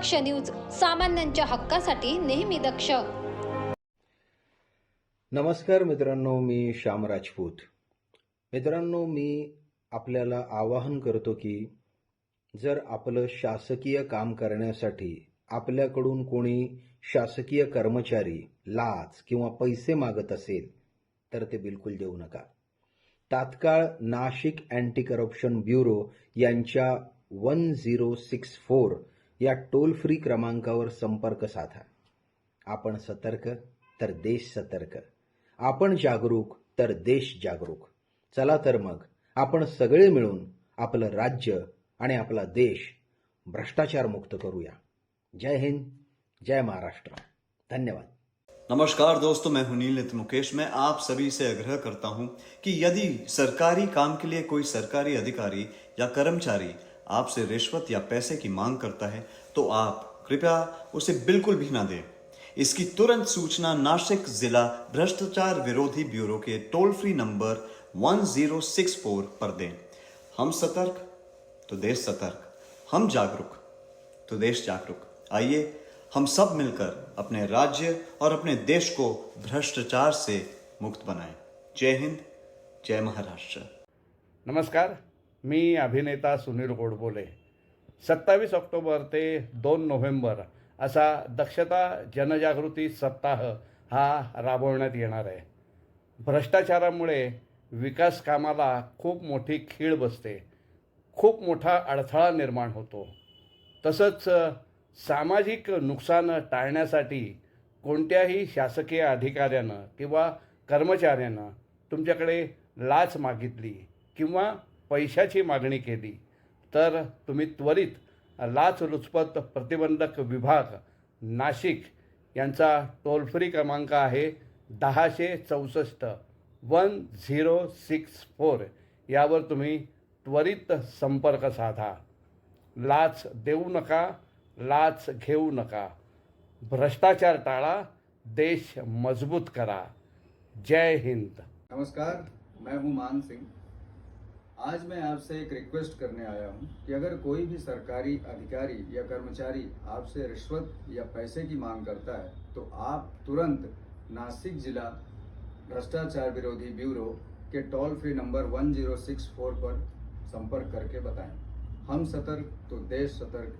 दक्ष news सामान्यांच्या हक्कासाठी नेहमी दक्ष. नमस्कार मित्रांनो मी श्याम राजपूत. मित्रांनो मी आपल्याला आवाहन करतो की जर आपलं शासकीय काम करण्यासाठी आपल्याकडून कोणी शासकीय कर्मचारी लाच किंवा पैसे मागत असेल तर ते बिलकुल देऊ नका. तात्काळ नाशिक अँटी करप्शन ब्युरो यांच्या वन झिरो सिक्स फोर या टोल फ्री क्रमांकावर संपर्क साधा. आपण सतर्क, तर देश सतर्क. आपण जागरूक, तर देश जागरूक. चला तर मग, आपण सगळे मिळून आपलं राज्य आणि आपला देश भ्रष्टाचार मुक्त करूया. जय हिंद, जय महाराष्ट्र. धन्यवाद. नमस्कार दोस्तों, मैं हूँ नीलित मुकेश. मैं आप सभी से आग्रह करता हूँ कि यदि सरकारी काम के लिए कोई सरकारी अधिकारी या कर्मचारी आपसे रिश्वत या पैसे की मांग करता है तो आप कृपया उसे बिल्कुल भी ना दें। इसकी तुरंत सूचना नासिक जिला भ्रष्टाचार विरोधी ब्यूरो के टोल फ्री नंबर 1064 पर दें। हम सतर्क तो देश सतर्क। हम जागरूक तो देश जागरूक। आइए, हम सब मिलकर अपने राज्य और अपने देश को भ्रष्टाचार से मुक्त बनाएँ। जय हिंद, जय महाराष्ट्र। नमस्कार, मी अभिनेता सुनील गोडबोले। सत्तावीस ऑक्टोबर ते दोन नोव्हेंबर असा दक्षता जनजागृती सप्ताह हा राबवण्यात येणार आहे. भ्रष्टाचारामुळे विकास कामाला खूप मोठी खीळ बसते. खूप मोठा अडथळा निर्माण होतो. तसंच सामाजिक नुकसान टाळण्यासाठी कोणत्याही शासकीय अधिकाऱ्यानं किंवा कर्मचाऱ्यानं तुमच्याकडे लाच मागितली किंवा पैशाची मागणी केली तर तुम्ही त्वरित लाचलुचपत प्रतिबंधक विभाग नाशिक यांचा टोल फ्री क्रमांक आहे दहाशे चौसष्ट वन झिरो सिक्स फोर. यावर तुम्ही त्वरित संपर्क साधा. लाच देऊ नका लाच घेऊ नका. भ्रष्टाचार टाळा देश मजबूत करा. जय हिंद. नमस्कार मैं हूं मान सिंह. आज मैं आपसे एक रिक्वेस्ट करने आया हूँ कि अगर कोई भी सरकारी अधिकारी या कर्मचारी आपसे रिश्वत या पैसे की मांग करता है तो आप तुरंत नासिक जिला भ्रष्टाचार विरोधी ब्यूरो के टोल फ्री नंबर 1064 पर संपर्क करके बताएँ। हम सतर्क तो देश सतर्क,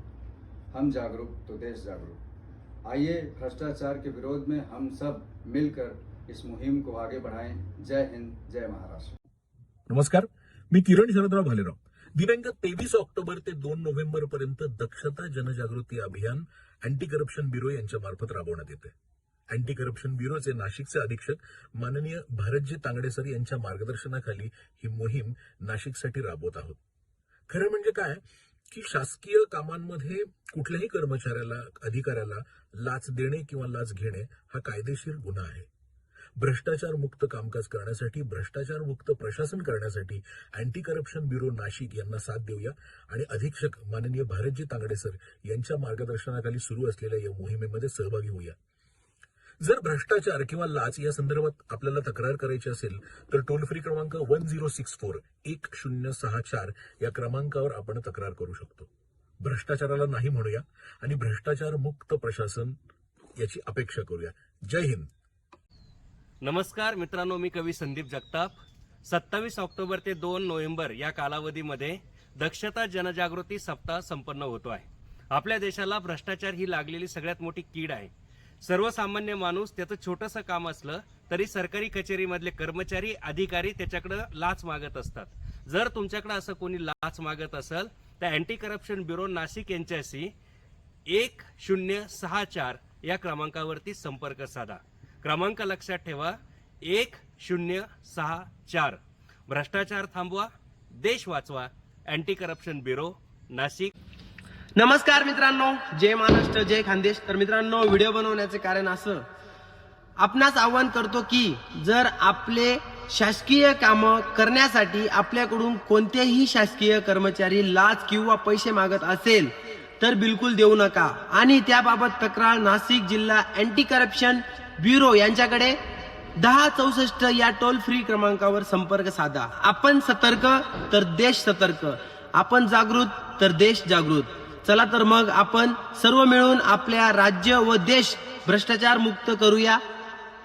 हम जागरूक तो देश जागरूक। आइए भ्रष्टाचार के विरोध में हम सब मिलकर इस मुहिम को आगे बढ़ाएँ। जय हिंद, जय महाराष्ट्र। नमस्कार। मी किरण शरदराव भालेराव. दिनांक तेवीस ऑक्टोबर ते दोन नोव्हेंबर पर्यंत दक्षता जनजागृती अभियान अँटी करप्शन ब्युरो यांच्या मार्फत राबवण्यात येते. अँटी करप्शन ब्युरोचे नाशिकचे अधीक्षक माननीय भारतजी तांगडे सर यांच्या मार्गदर्शनाखाली ही मोहीम नाशिकसाठी राबवत आहोत. खरं म्हणजे काय? की शासकीय कामांमध्ये कुठल्याही कर्मचाऱ्याला अधिकाऱ्याला लाच देणे किंवा लाच घेणे हा कायदेशीर गुन्हा आहे. भ्रष्टाचार मुक्त कामकाज करण्यासाठी भ्रष्टाचार मुक्त प्रशासन करण्यासाठी अँटी करप्शन ब्युरो नाशिक यांना साथ देऊया. आणि अधीक्षक माननीय भारतजी तांगडे सर यांच्या मार्गदर्शनाखाली सुरू असलेल्या या मोहिमेमध्ये सहभागी होऊया. जर भ्रष्टाचार किंवा लाच या संदर्भात आपल्याला तक्रार करायची असेल तर टोल फ्री क्रमांक वन झिरो सिक्स फोर एक शून्य सहा चार या क्रमांकावर आपण तक्रार करू शकतो. भ्रष्टाचाराला नाही म्हणूया आणि भ्रष्टाचार मुक्त प्रशासन याची अपेक्षा करूया. जय हिंद. नमस्कार मित्रांनो मी कवी संदीप जगताप. सत्तावीस ऑक्टोबर ते दोन नोव्हेंबर या कालावधीमध्ये दक्षता जनजागृती सप्ताह संपन्न होतो आहे. आपल्या देशाला भ्रष्टाचार ही लागलेली सगळ्यात मोठी कीड आहे. सर्वसामान्य माणूस त्याचं छोटंसं काम असलं तरी सरकारी कचेरीमधले कर्मचारी अधिकारी त्याच्याकडं लाच मागत असतात. जर तुमच्याकडे असं कोणी लाच मागत असेल तर अँटी करप्शन ब्युरो नाशिक यांच्याशी एक शून्य सहा चार या क्रमांकावरती संपर्क साधा. क्रमांक लक्षात ठेवा. एक शून्य सहा चार. भ्रष्टाचार थांबवा. देश वाचवा. Anti corruption bureau Nashik. नमस्कार मित्रांनो. जय महाराष्ट्र जय खानदेश. तर मित्रांनो व्हिडिओ बनवण्याचे कारण असं. आपणास आवाहन करतो की जर आपले शासकीय कामं करण्यासाठी आपल्याकडून कोणतेही शासकीय कर्मचारी लाच किंवा पैसे मागत असेल तर बिलकुल देऊ नका. आणि त्याबाबत तक्रार नाशिक जिल्हा अँटी करप्शन ब्युरो यांच्याकडे दहा चौसष्ट या टोल फ्री क्रमांकावर संपर्क साधा. आपण सतर्क तर देश सतर्क. आपण जागृत तर देश जागृत. चला तर मग आपण सर्व मिळून आपल्या राज्य व देश भ्रष्टाचार मुक्त करूया.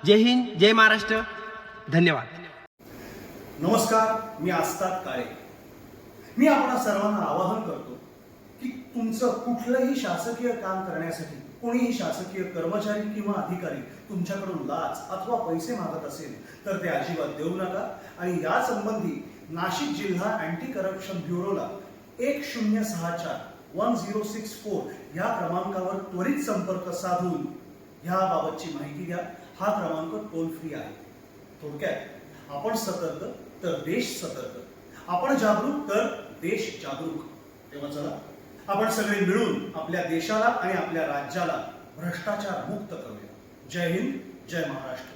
जय हिंद जय महाराष्ट्र. धन्यवाद. नमस्कार मी आस्ताद काळे. मी आपणा सर्वांना आवाहन करतो की तुमचं कुठलंही शासकीय काम करण्यासाठी कोणीही शासकीय कर्मचारी किंवा अधिकारी तुमच्याकडून लाच अथवा पैसे मागत असेल तर ते अजिबात देऊ नका. आणि या संबंधी नाशिक जिल्हा अँटी करप्शन ब्युरोला एक शून्य सहा चार वन झिरो सिक्स फोर या क्रमांकावर त्वरित संपर्क साधून ह्याबाबतची माहिती द्या. हा क्रमांक टोल फ्री आहे. थोडक्यात आपण सतर्क तर देश सतर्क. आपण जागरूक तर देश जागरूक. तेव्हा चला. आपण सगळे मिळून आपल्या देशाला आणि आपल्या राज्याला भ्रष्टाचार मुक्त करूया. जय हिंद जय महाराष्ट्र.